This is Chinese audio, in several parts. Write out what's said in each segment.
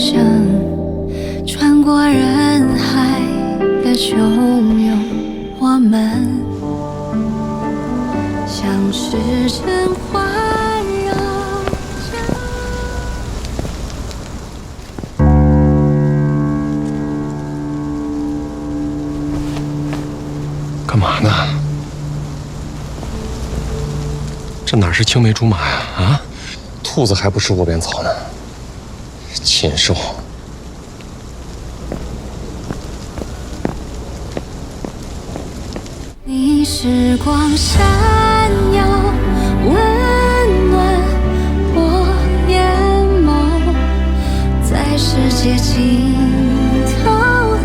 声，穿过人海的汹涌，我们像是尘环绕着。干嘛呢？这哪是青梅竹马呀？啊，兔子还不吃窝边草呢。禽兽！你时光闪耀，温暖我眼眸，在世界尽头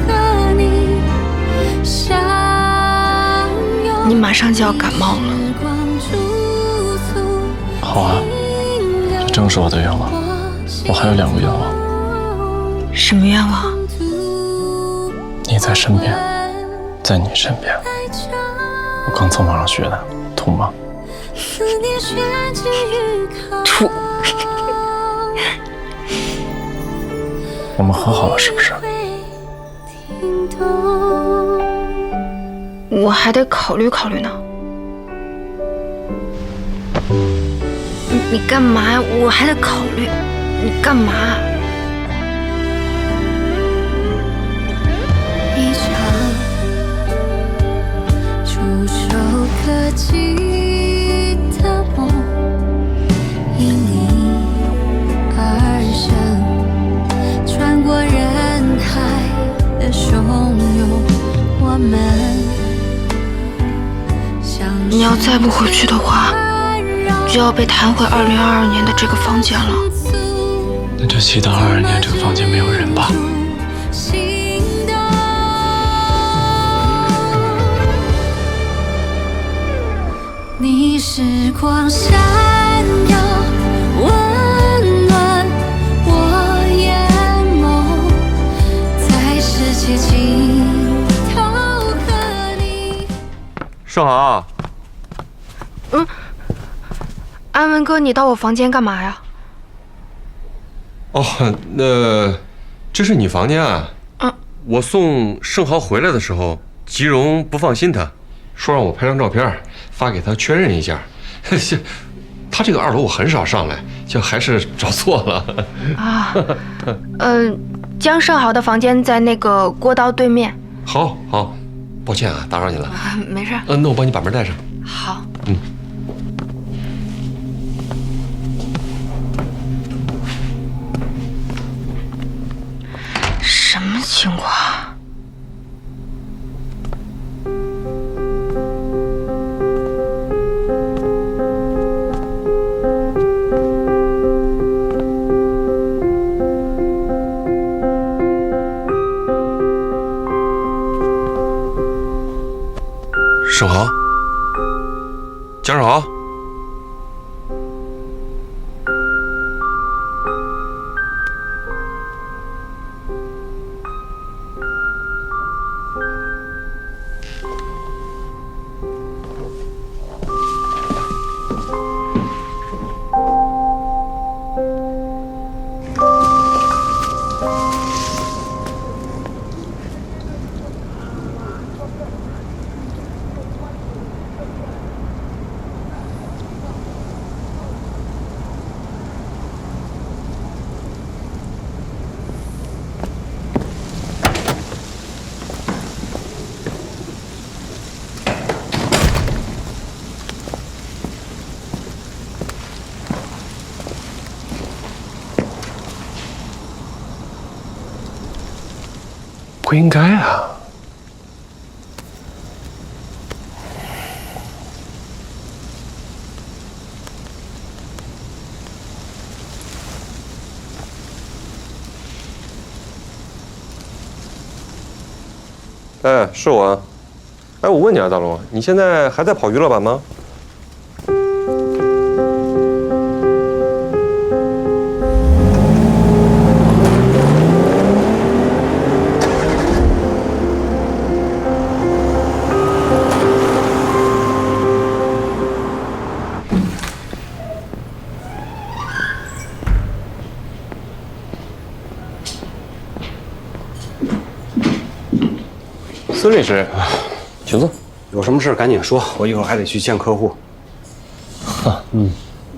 和你相拥。你马上就要感冒了，好啊，这正是我的愿望。我还有两个愿望，什么愿望？你在身边，在你身边。我刚从网上学的，土吗？土。我们和好了是不是？我还得考虑考虑呢。你你干嘛呀？我还得考虑。你干嘛？一场触手可及的梦，因你而生，穿过人海的汹涌，我们你要再不回去的话，就要被弹回二零二二年的这个房间了。那就祈祷二二年这个房间没有人吧。你是光闪耀，温暖我眼眸，在世界尽头和你。盛豪。嗯，安文哥，你到我房间干嘛呀？哦，那这是你房间啊？啊，我送盛豪回来的时候，吉荣不放心他，说让我拍张照片发给他确认一下。他这个二楼我很少上来，就还是找错了。啊，嗯，江盛豪的房间在那个过道对面。好，好，抱歉啊，打扰你了。没事。嗯，那我帮你把门带上。好。嗯。什么情况？盛豪，江盛豪。不应该啊！哎，是我。哎，我问你啊，大龙，你现在还在跑娱乐版吗？孙律师，请坐。有什么事赶紧说，我一会儿还得去见客户。嗯，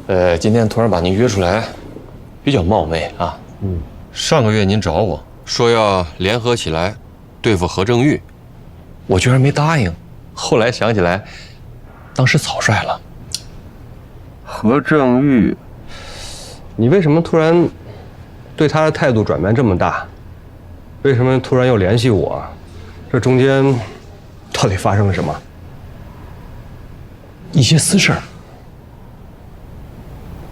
呃，今天突然把您约出来，比较冒昧啊。嗯，上个月您找我说要联合起来对付何正玉，我居然没答应。后来想起来，当时草率了。何正玉，你为什么突然对他的态度转变这么大？为什么突然又联系我？这中间到底发生了什么？一些私事儿。